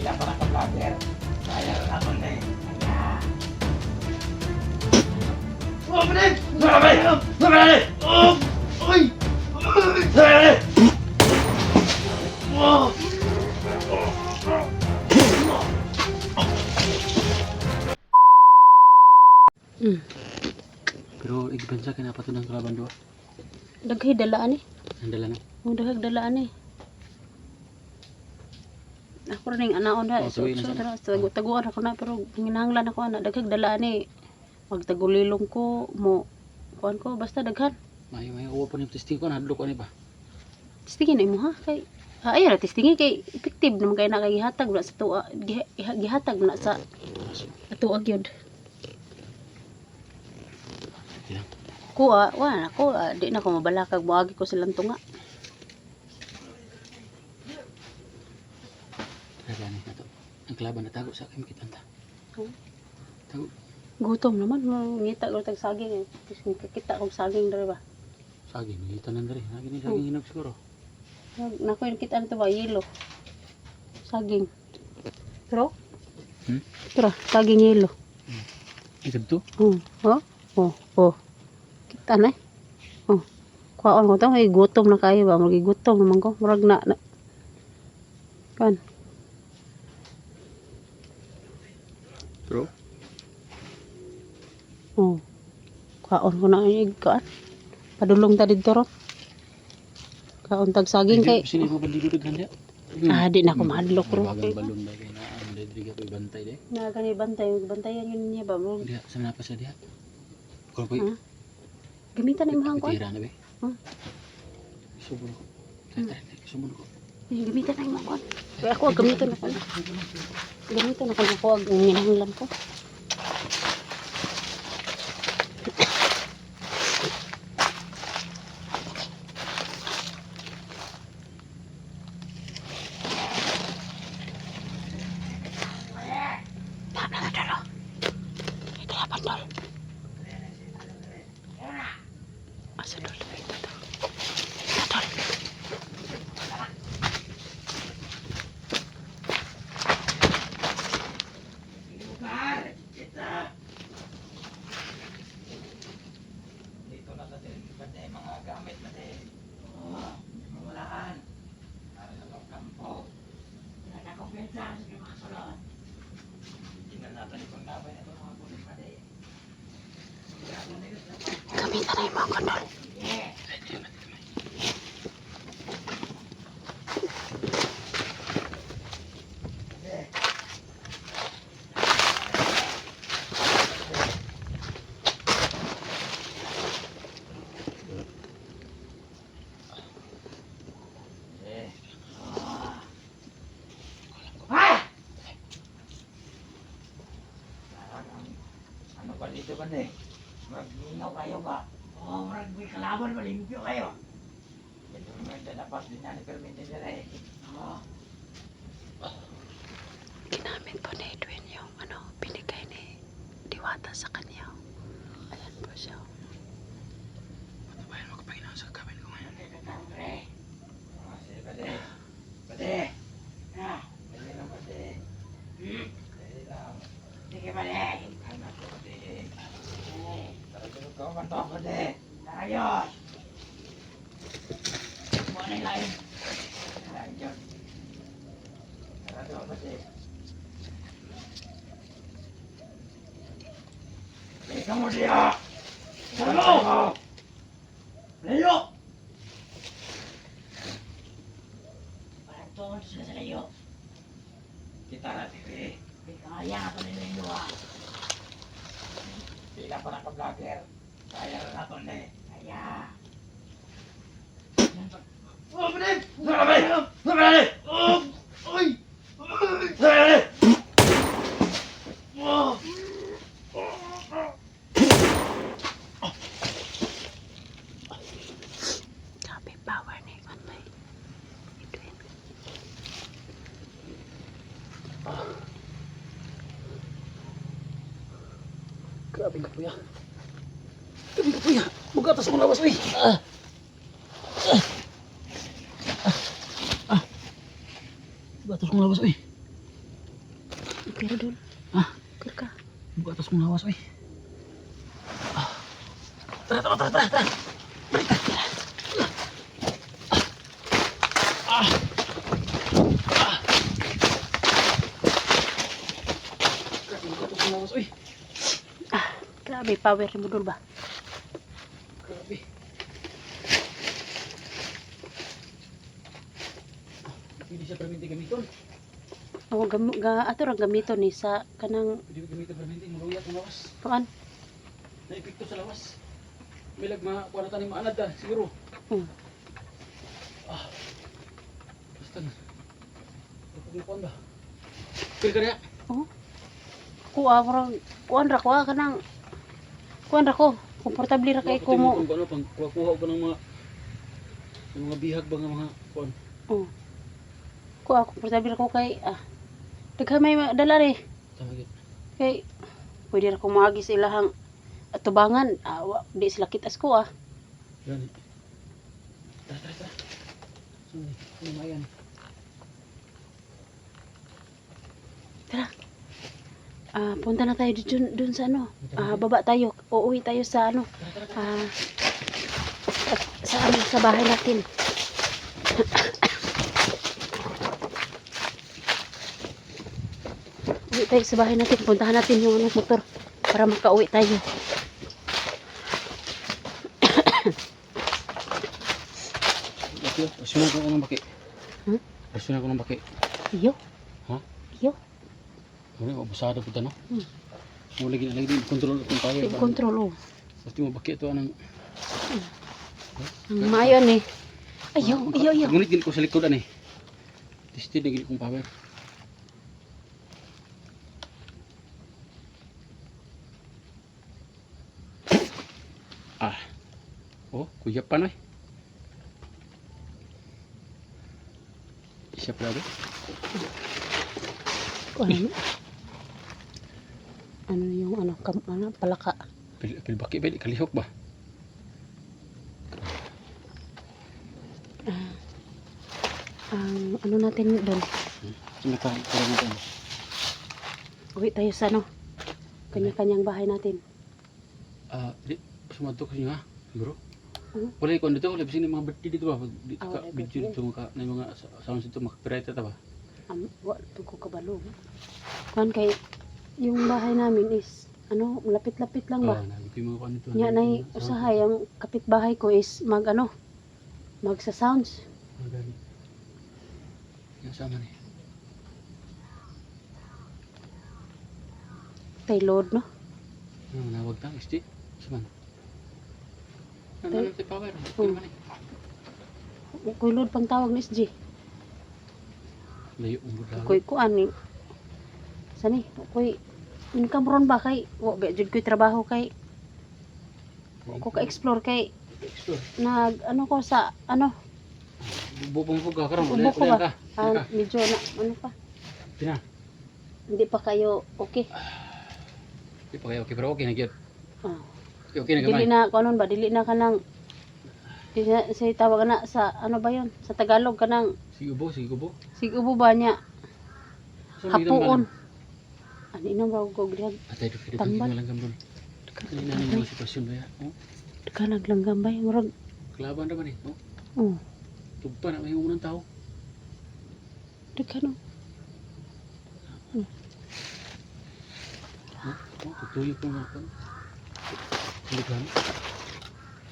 Sila pa naka-vlogger. Kaya na natin eh. Kaya. Oh, pwede! Sabi! Sabi! Oh! Uy! Sabi! Oh! Mm. Pero igbansa kay napato ng kalaban duwa. Daghay dalaan eh. Ang dala na. Ang daghag dalaan eh. Ako rin ang anaon na. So, taguan ako na pero ginahanglan ako na daghag dalaan eh. Magtagulilong ko mo kuan ko basta daghan. May may uwa po ni testing ko na hadlok ko ni ba. Testingin mo ha kay Ah, ayun, testingin kay effective naman kay na kay gihatag na sa tuwa, giha- giha- gihatag na sa tuwa gyud. Ilang. Kuha, wala na ko, di na ko mabalakag moagi ko silang tunga. Kaya ni nato. Ang kalaban na tago sa akin kitanta. Hmm. Tago. Gutom naman, ngita ko tag saging eh. Kita kong saging dere ba. Saging, nangita na dali. Lagi ni saging hinog siguro. Nako yung kita nito ba, yelo. Saging. Pero? Hmm? Pero, saging yelo. Ikad to? Oh, oh, oh, oh. Kita na eh. Oh. Kuhaan ko ito, may gutom na kayo ba? Magigutom naman ko. Marag na, na. Kan. Oh. Kuhaan ko na yung kaan. Padulong ta dito ron. Kaon tag saging kay. Sini ko bandido daghan dia. Ah, di na ako mahadlok ro. Bagang balon ba kay na ang dadriga ko ibantay de. Na gani bantay, bantayan yun niya ba? Mo Dia sa napa sa dia. Kung ko Hmm? Gamitan na imong ko. Tira na be. Hmm? Subon ko. Subon ko. Gamitan na imong ko. Kaya ako gamitan ako. Gamitan ako ako ang ginahanglan ko. Ito na pandol. Asa dol? Ito to. Ito dol. Lugar! Kita! Dito na natin pati mga gamit natin. Oh, mawalaan. Para sa mga kampo. Nakakumpensya sa mga salon. Tingnan natin kung nabay na ito mga pulis pati. Gamitan na yung mga kondol. පස් විඥාන කරමින් ඉඳලා Tara, tulog, pwede. Teka mo siya! Ano? Layo! Parang tungkol sila sa layo. Kita natin eh. May kaya ka nila yung luwa. Sila pa naka-vlogger. Kaya na natin eh. Kaya. Oh, pwede! Sabi! Sabi! Oh! Uy! Sabi! Oh! Grabe power ni Kanay. Edwin. Grabe ka kuya. Grabe ka kuya. Magatas akong lawas, uy. Ah. Ah. Ah. Magatas akong lawas, uy. Pero dul. Ah. Kir ka. Buka atas kong lawas, oy. Ah. Tara, tara, tara, tara, tara. Balik ka. Ah. Ah. Grabe, buka atas kong lawas, oy. Ah, grabe power mo dul ba? Grabe. Pwede siya perminti gamiton. O gam ga ato ra gamito ni sa kanang Pwede gamiton perminti. Maruyat ang lawas. kuan. Na-epekto sa lawas. May lagma, kuha na tayo maanad ah, siguro. Hmm. Ah. Basta na. Kapag yung kuhan ba? Pil ka niya? Oh. Ko ah, kuan ra ko ah, kanang kuan ra ko. Komportable ra kay ko mo. Kung ano, pang kuha-kuha ko ng mga ng mga bihag ba nga mga kuhan. Oh. Ko ah, komportable ra ko kay ah. Daghan may ma- dala yun. Kay pwede ra ko maagi sa ilahang atubangan. Ah, wa, di sila kitas ko ah. Gani. Tara, tara, tara. Saan Ano Ah, punta na tayo dun, dun sa ano. Ah, baba tayo. Uuwi tayo sa ano. Ah, sa ano, sa bahay natin. Uwi tayo sa bahay natin. Puntahan natin yung ano, motor para makauwi tayo. Ito, asyunan ko ng baki. Hmm? Asyunan ko ng baki. Iyo. Ha? Iyo. Ano, abusado po no? Hmm. Mo lagi na lagi din kung kaya Yung ba. control oh. Basta mo baki ito anang Ang mayon eh. Ayaw, ayaw, ayaw. Ngunit gini ko sa likod ani. Tested na gini kong power. Ah. Oh, kuya pa na eh. Siya pala ba? Ano? Ano yung ano, kam, ano, palaka. Pil, pil baki ba? Kalihok ba? Ang ano natin doon. Kaya mo dyan. Uwi tayo sa ano. Kanya-kanyang bahay natin. Ah, di, sumadto ko niya ha? Bro? Ano? Wala yung dito, wala bising mga birthday dito ba? Di, Ah, ka, wala video birthday. dito, mga, na mga sa- sounds dito, makapirate ta ba? Um, wa ko kabalo. Kuan kay yung bahay namin is ano, lapit-lapit lang ba? Ah, nagip yung mga kuhan dito. Nya Ano, nay sound. usahay ang kapitbahay ko is mag ano, mag sa sounds. Ah, gani. Yung sama ni. Tay load no. Ano, nawag ta, isti? Saman. Ano, Tay- ano, power? Ano man eh? Kuy load pang tawag ni SG. Layo ang budalo. Kuy kuan ni Sani, kuy income ron ba kay wa ba jud koy trabaho kay ko ka explore kay Explore. nag ano ko sa ano Bubong ko ka karon. Bubong ko ba? ka. ah, medyo na ano pa Pina. hindi pa kayo okay. Di pa kayo okay, pero okay na gyud. Ah. Okay, okay na dili gamay. na kanon ba dili na kanang dili na sa tawag na sa ano ba yon sa Tagalog kanang Sige ubo, sige ubo. sigubo ba niya hapuon ano inom ba ko balang? Atay, dito, dito, Tambal. lang gambol. Kanina na yung sitwasyon ba ya? Oh, ka naglanggam ba murag kalaban naman eh. Oh, oh tugpa na may unang tao. daghan oh. Oh, oh tutuyo ko nga kon. Ligan.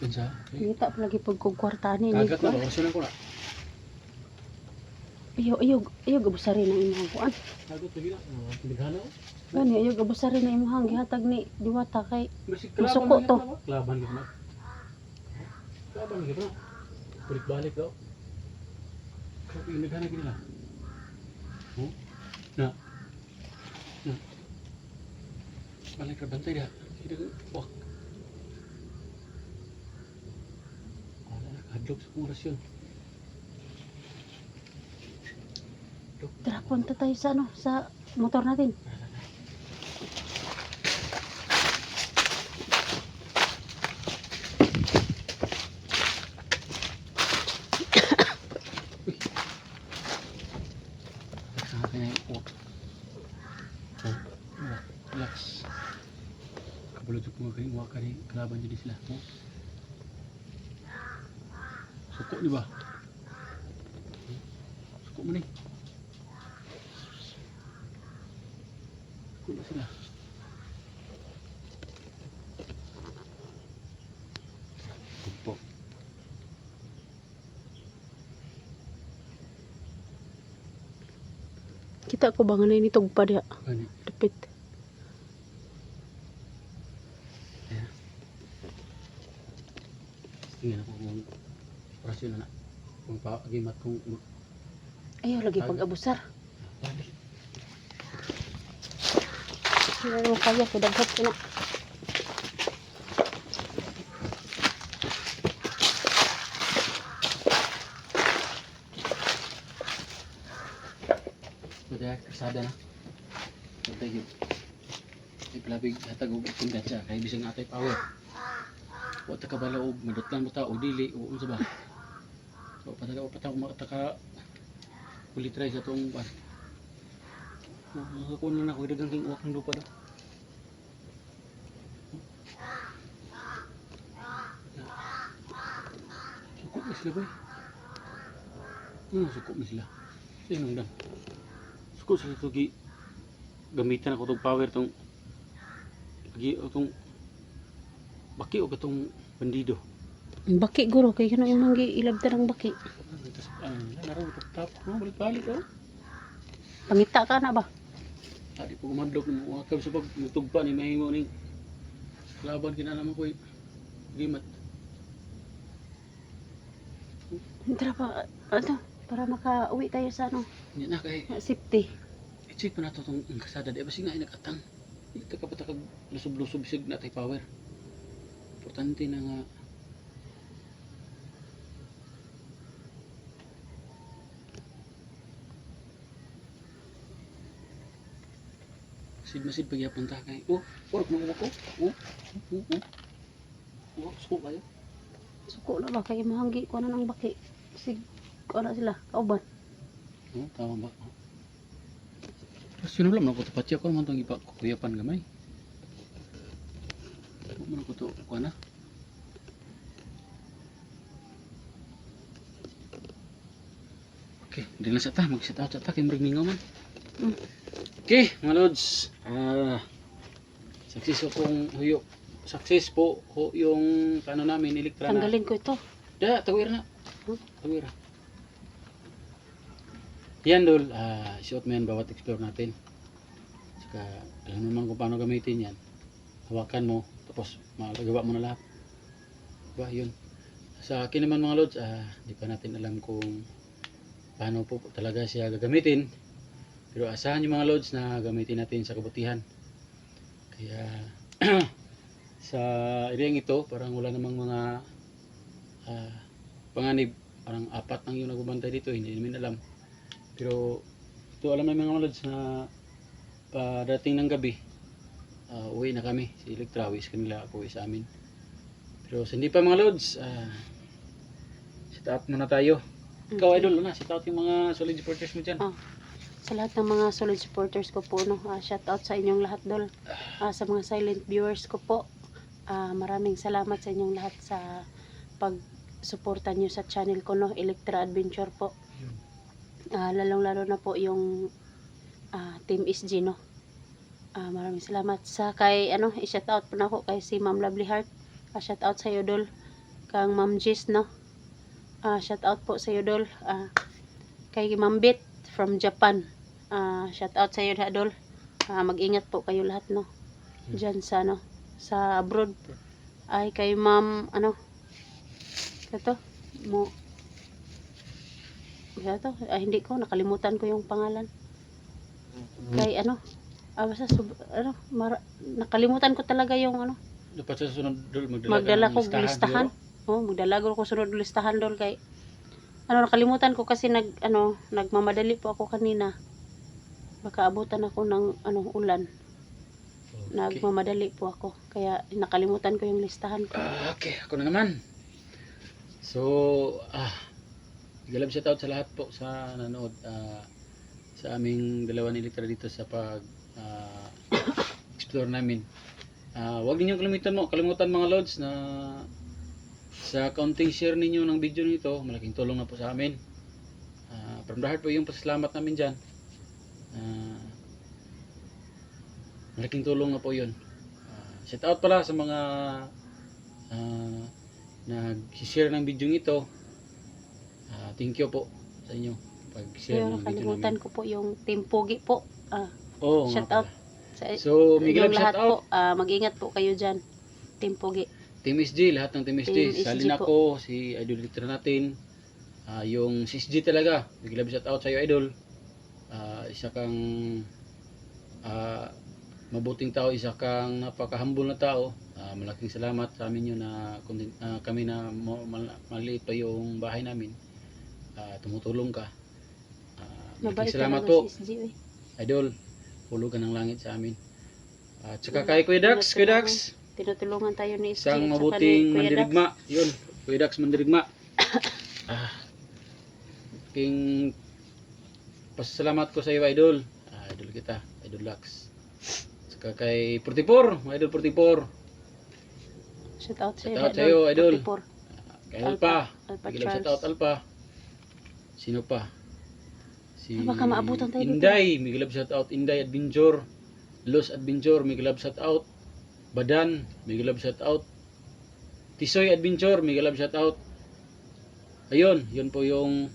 Yan sa. Eh, Ngita pa lagi pag kong kwarta ni ni Kagat na, orasyon ko na. Ayaw, ayaw, ayaw gabusari ng imong kuan. Na. Na. Gani, ayaw gabusari ng imong gihatag ni diwata kay Masuko to. Kelaban gitu na. Kelaban gitu na. Balik-balik daw. Kaya pinagana gini lah. Oh. Nah. Nah. Balik ke bantai dia. Kita wah. Ala kadlok sa kong rasyon. Tara punta tayo sa ano, sa motor natin. Sa akin ay oh. Oh, oh, relax. Kabulod ko mga kaling waka ni kalaban jadi sila. Oh. Suko di ba? Hmm? Suko mo ni. Suko na sila. Suko. Kita ko ba nga na ini tugpa diha. Gani. Dapit. Tingnan ako kung operasyon na na. Kung pa-agimat kung Ayaw lagi pag abusar. Balik. Ano mo kaya ko daghat ko na. Budak kasada na. Yun. Ay palabig hatag og tingkat siya kay bisang atay power. Wa ta kabala og madutlan mo ta og dili o unsa ba. So pataga o pataga makataka kulit try sa tong ban. Ako na ako dagang king uwak ng lupa daw. Sukot na sila ba? Ano sukot na sila? Sino ang Suko sa ito gi gamitan ako tong power tong gi tong baki o katong bandido. Baki guro kay kano imong gi ilabtan ang baki. Ano naro to tap no balik balik oh. Pangita ka na ba? Tadi po kumadlok ng mga kab sa pag mutugpa ni mahimo ning laban kinalaman ko gimat. Tara pa ano para maka-uwi tayo sa ano, Nya na kay safety. i-check pa nato tong ang kasada di ba singa inakatang. Ito ka patakag lusob-lusob sig na tay power. Importante na nga Sid masid pagyapon ta kay. Oh, orok mo ko. Oh. Oh, oh. Oh, suko kayo. Suko na ba kay mahanggi ko na ng baki. Sig ko na sila kauban. Oh, tama ba? Tapos yun lang, ako tapat ko naman itong ipa kuyapan gamay. Ano man ako to, kuha na. Okay, hindi lang sa ta, mag-sit out sa ta, kay marig ningaw man. Mm. Okay, mga lods. Ah, success ko kung huyo. Success po ho, yung ano namin, elektra na. Tanggalin ko ito. Da, tawir na. Hmm? Tawir na. Yan dol, ah, suot mo yan bawat explore natin. Saka, alam naman kung paano gamitin yan. Hawakan mo, tapos magagawa mo na lahat. Diba, yun. Sa akin naman mga lods, ah, di pa natin alam kung paano po talaga siya gagamitin. Pero asahan yung mga lods na gamitin natin sa kabutihan. Kaya, sa area ito, parang wala namang mga ah, panganib. Parang apat lang yung nagbabantay dito, hindi namin alam. Pero ito alam namin mga lods na padating ng gabi, ah, uwi na kami. Si Electrawis kanila ako uwi sa amin. Pero hindi pa mga lods, uh, sit out muna tayo. Ikaw idol na, sit out yung mga solid supporters mo dyan. Ah. Sa lahat ng mga solid supporters ko po, no, ah, shout out sa inyong lahat dol. Ah, sa mga silent viewers ko po, ah, maraming salamat sa inyong lahat sa pag-suporta nyo sa channel ko, no, Electra Adventure po. Ah, lalong-lalo na po yung ah, Team SG, no. Ah, maraming salamat sa kay ano, i-shout out po na ako kay si Ma'am Lovely Heart. Ah, shout out sa iyo. Kang Ma'am Jis, no. Ah, shout out po sa iyo dol. Ah, kay Ma'am Bit from Japan. Ah, shout out sa iyo dol. Ah, mag-ingat po kayo lahat no. Diyan sa ano, sa abroad. Ay kay Ma'am ano? Ito mo ito, ay hindi ko nakalimutan ko yung pangalan. Kay ano? Ah, basta sub, ano, mara, nakalimutan ko talaga yung ano, Dapat sa sunod dol, magdala, magdala ko ng listahan. Oh, magdala ko sunod listahan dol kay ano nakalimutan ko kasi nag ano nagmamadali po ako kanina. Baka abutan ako ng ano ulan. Okay. Nagmamadali po ako kaya nakalimutan ko yung listahan ko. Ah, okay, ako na naman. So, ah, galab shout out sa lahat po sa nanood ah, sa aming dalawa ni Litra dito sa pag ah, explore namin. Ah, huwag ninyong kalimutan mo, kalimutan mga lods na sa counting share ninyo ng video nito, malaking tulong na po sa amin. Ah, from the heart po yung pasalamat namin dyan. Ah, malaking tulong na po yun. Ah, shout out pala sa mga ah, nag-share ng video ito. Ah, thank you po sa inyo pag-share ng video namin. ko po yung Team Pogi po. Ah, Oo, nga shout out pala. sa So, Miguel shout lahat out. po. Ah, mag-ingat po kayo dyan. Team Pogi. Team SG, lahat ng Team SG. Team Salin SG ako, si Idol Leader natin. Ah, yung si SG talaga. Big love shout out sa iyo, Idol. Ah, isa kang ah, mabuting tao, isa kang napaka-humble na tao. Ah, malaking salamat sa amin yun na kundi- ah, kami na mo- mal- maliit pa yung bahay namin. Ah, tumutulong ka. Malaking salamat po, si. Idol. Hulugan ng langit sa amin. At saka kay Kuya Dax, Kuya Dax. Tinutulungan tayo ni SG. Isang mabuting mandirigma. Yun, Kuya Dax mandirigma. ah, king pasalamat ko sa iyo, idol. Ah, idol kita, idol Dax. Saka kay 44, mga idol 44. Shout out sa Shout out sa iyo, idol. 44. Kay Alpa. Alpa shout Charles. out Alpa. Sino pa? Si Ah, baka maabutan tayo dito. Inday, may love shout out Inday Adventure. Los Adventure, may love shout out. Badan, may love shout out. Tisoy Adventure, may love shout out. Ayun, yun po yung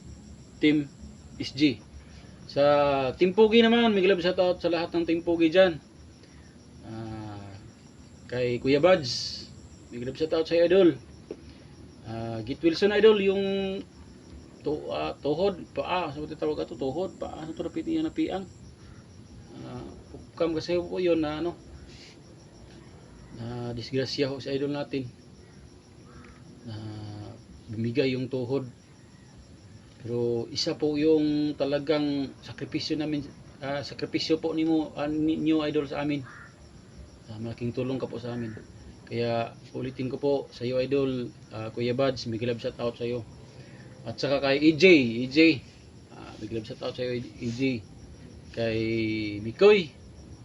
team SG. Sa Team Pugi naman, may love shout out sa lahat ng Team Pugi dyan. Ah, kay Kuya Buds, may love shout out sa Idol. Ah, Git Wilson Idol, yung to, ah, tuhod, paa, sa mga tawag ito, tuhod, paa, sa ito napiti na piang. Uh, kam kasi po yun na ano, na disgrasya ho sa idol natin. Na bumigay yung tuhod. Pero isa po yung talagang sakripisyo namin, ah, sakripisyo po nimo uh, ninyo idol sa amin. Ah, malaking tulong ka po sa amin. Kaya ulitin ko po sa iyo idol, ah, Kuya big love shout out sa iyo. At saka kay EJ, EJ. Ah, big love shout out sa iyo EJ. Kay Mikoy,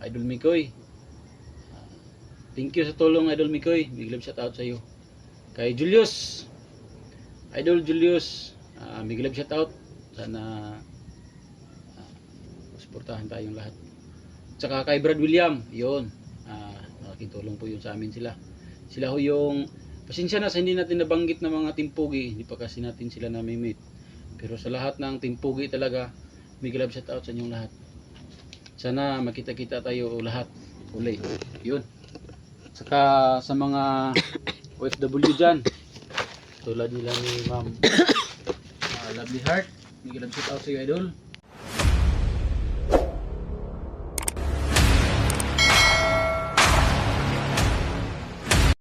Idol Mikoy. Ah, thank you sa tulong Idol Mikoy. Big love shout out sa iyo. Kay Julius. Idol Julius, ah, big love shout out. Sana ah, suportahan tayong lahat. Tsaka kay Brad William, 'yon. Ah, malaking po 'yun sa amin sila. Sila ho yung Pasensya na sa hindi natin nabanggit ng mga timpugi, hindi pa kasi natin sila nami-meet. Pero sa lahat ng timpugi talaga, big love shout out sa inyong lahat. Sana makita-kita tayo lahat uli. Yun. Saka sa mga OFW dyan, tulad nila ni Ma'am ah, Lovely Heart, big love shout out sa iyo idol.